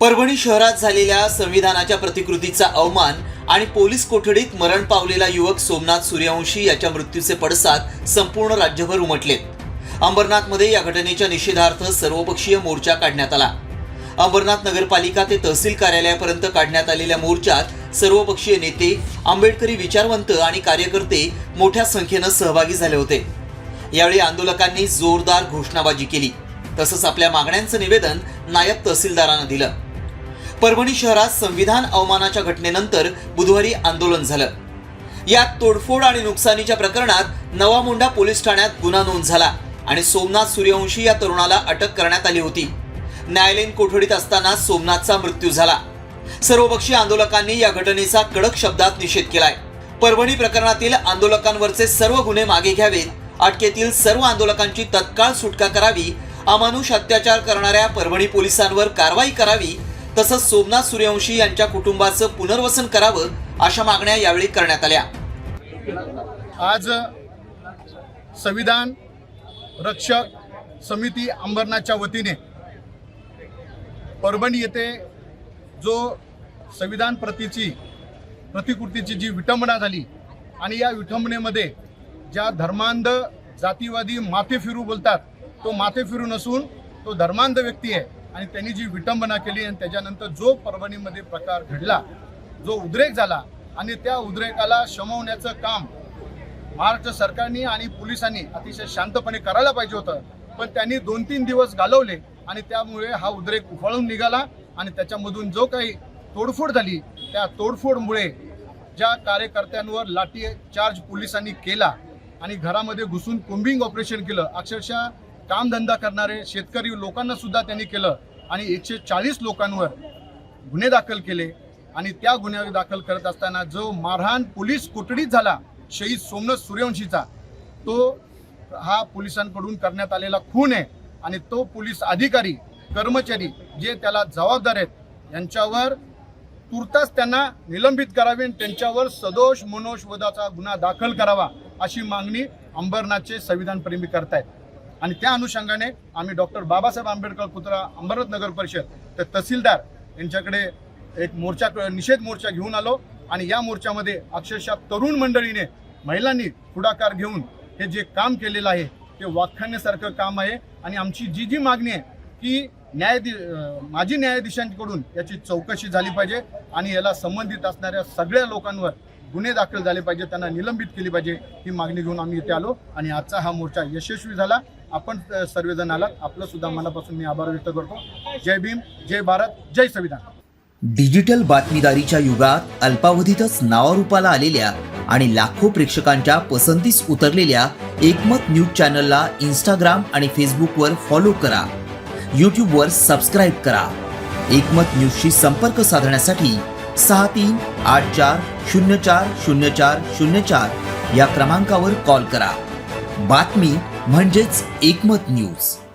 परभणी शहरात झालेल्या संविधानाच्या प्रतिकृतीचा अवमान आणि पोलीस कोठडीत मरण पावलेला युवक सोमनाथ सूर्यवंशी याच्या मृत्यूचे पडसाद संपूर्ण राज्यभर उमटले अंबरनाथमध्ये या घटनेच्या निषेधार्थ सर्वपक्षीय मोर्चा काढण्यात आला. अंबरनाथ नगरपालिका ते तहसील कार्यालयापर्यंत काढण्यात आलेल्या मोर्चात सर्वपक्षीय नेते आंबेडकरी विचारवंत आणि कार्यकर्ते मोठ्या संख्येनं सहभागी झाले होते. यावेळी आंदोलकांनी जोरदार घोषणाबाजी केली. तसंच आपल्या मागण्यांचं निवेदन नायब तहसीलदारांना दिलं. परभणी शहरात संविधान अवमानाच्या घटनेनंतर बुधवारी आंदोलन झालं. यात तोडफोड आणि नुकसानीच्या प्रकरणात नवा मुंडा पोलीस ठाण्यात गुन्हा नोंद झाला आणि सोमनाथ सूर्यवंशी या तरुणाला अटक करण्यात आली होती. न्यायालयीन कोठडीत असताना सोमनाथचा मृत्यू झाला. सर्वपक्षीय आंदोलकांनी या घटनेचा कडक शब्दात निषेध केलाय. परभणी प्रकरणातील आंदोलकांवरचे सर्व गुन्हे मागे घ्यावेत अटकेतील सर्व आंदोलकांची तत्काळ सुटका करावी अमानुष अत्याचार करणाऱ्या परभणी पोलिसांवर कारवाई करावी तसंच सोमनाथ सूर्यवंशी यांच्या कुटुंबाचं पुनर्वसन करावं अशा मागण्या यावेळी करण्यात आल्या. आज संविधान रक्षक समिती अंबरनाथच्या वतीने परभणी येथे जो संविधान प्रतीची प्रतिकृतीची जी विटंबना झाली आणि या विटंबनेमध्ये ज्या धर्मांध जातीवादी माथे फिरू बोलतात तो माथे फिरू नसून तो धर्मांध व्यक्ती आहे. आणि त्यांनी जी विटंबना केली आणि त्याच्यानंतर जो परभणीमध्ये प्रकार घडला जो उद्रेक झाला आणि त्या उद्रेकाला शमवण्याचं काम महाराष्ट्र सरकारने आणि पोलिसांनी अतिशय शांतपणे करायला पाहिजे होतं. पण त्यांनी दोन तीन दिवस घालवले आणि त्यामुळे हा उद्रेक उफाळून निघाला आणि त्याच्यामधून जो काही तोडफोड झाली त्या तोडफोडमुळे ज्या कार्यकर्त्यांवर लाठी चार्ज पोलिसांनी केला आणि घरामध्ये घुसून कुंबिंग ऑपरेशन केलं अक्षरशः कामधंदा करणारे शेतकरी लोकांना सुद्धा त्यांनी केलं आणि एकशे चाळीस लोकांवर गुन्हे दाखल केले आणि त्या गुन्हे दाखल करत असताना जो मारहाण पोलीस कोठडीत झाला शहीद सोमनाथ सूर्यवंशीचा तो हा पोलिसांकडून करण्यात आलेला खून आहे आणि तो पोलीस अधिकारी कर्मचारी जे त्याला जबाबदार आहेत यांच्यावर तुर्तास त्यांना निलंबित करावे आणि त्यांच्यावर सदोष मनोषवधाचा गुन्हा दाखल करावा अशी मागणी अंबरनाथचे संविधानप्रेमी करतायत. आणि त्या अनुषंगाने आम्ही डॉक्टर बाबासाहेब आंबेडकर पुतळा अंबरनाथ नगर परिषद तर तहसीलदार यांच्याकडे एक मोर्चा निषेध मोर्चा घेऊन आलो आणि या मोर्चामध्ये अक्षरशः तरुण मंडळीने महिलांनी पुढाकार घेऊन हे जे काम केलेलं आहे ते वाखाण्यासारखं काम आहे. आणि आमची जी जी मागणी आहे की न्यायाधी माजी न्यायाधीशांकडून याची चौकशी झाली पाहिजे आणि याला संबंधित असणाऱ्या सगळ्या लोकांवर गुन्हे दाखल झाले पाहिजे त्यांना निलंबित केली पाहिजे ही मागणी घेऊन आम्ही इथे आलो आणि आजचा हा मोर्चा यशस्वी झाला. आपण सर्वजण आलात आपलं सुद्धा मनापासून मी आभार व्यक्त करतो. जय भीम जय भारत जय संविधान. डिजिटल बातमीदारीच्या युगात अल्पावधीतच नावारूपाला आलेल्या आणि लाखो प्रेक्षकांच्या पसंतीस उतरलेल्या एकमत न्यूज चॅनलला इंस्टाग्राम आणि फेसबुकवर फॉलो करा. यूट्यूबवर सबस्क्राईब करा. एकमत न्यूजशी संपर्क साधण्यासाठी सहा तीन आठ चार शून्य चार शून्य चार शून्य चार या क्रमांकावर कॉल करा. बातमी म्हणजेच एकमत न्यूज.